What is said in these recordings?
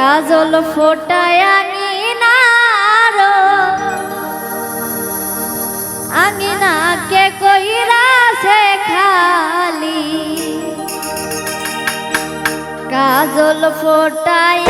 কাজল ফোটায় আঙিনারো আঙিনাকে কইরা সে খালি। কাজল ফোটায়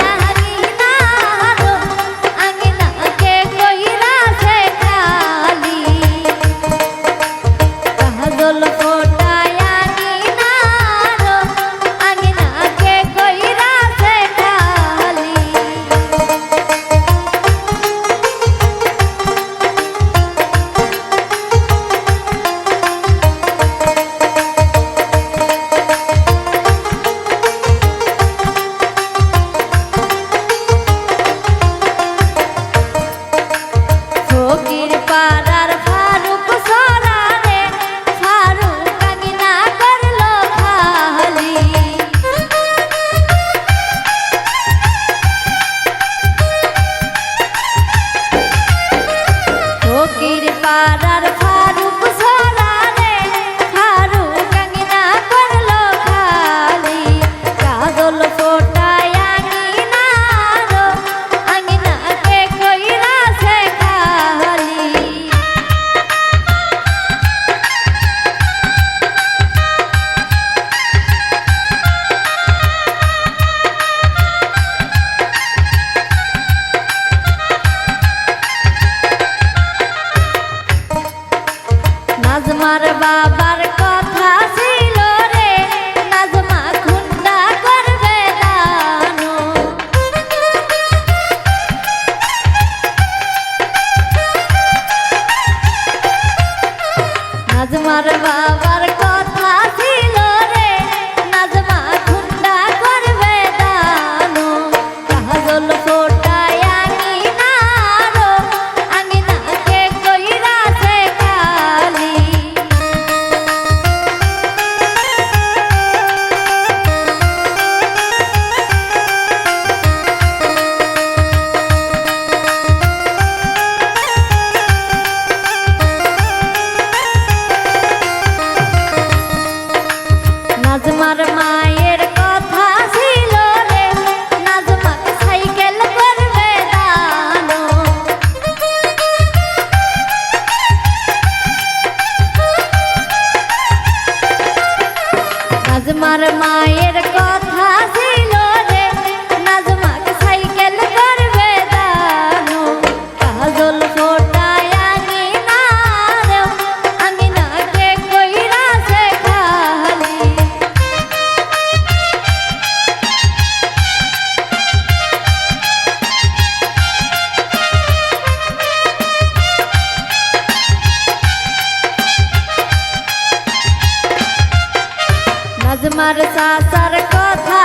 দাদার ফারু আজ মার মায়ের কথা ছিল। আমার সাসার কথা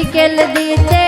সাইকেল দিতে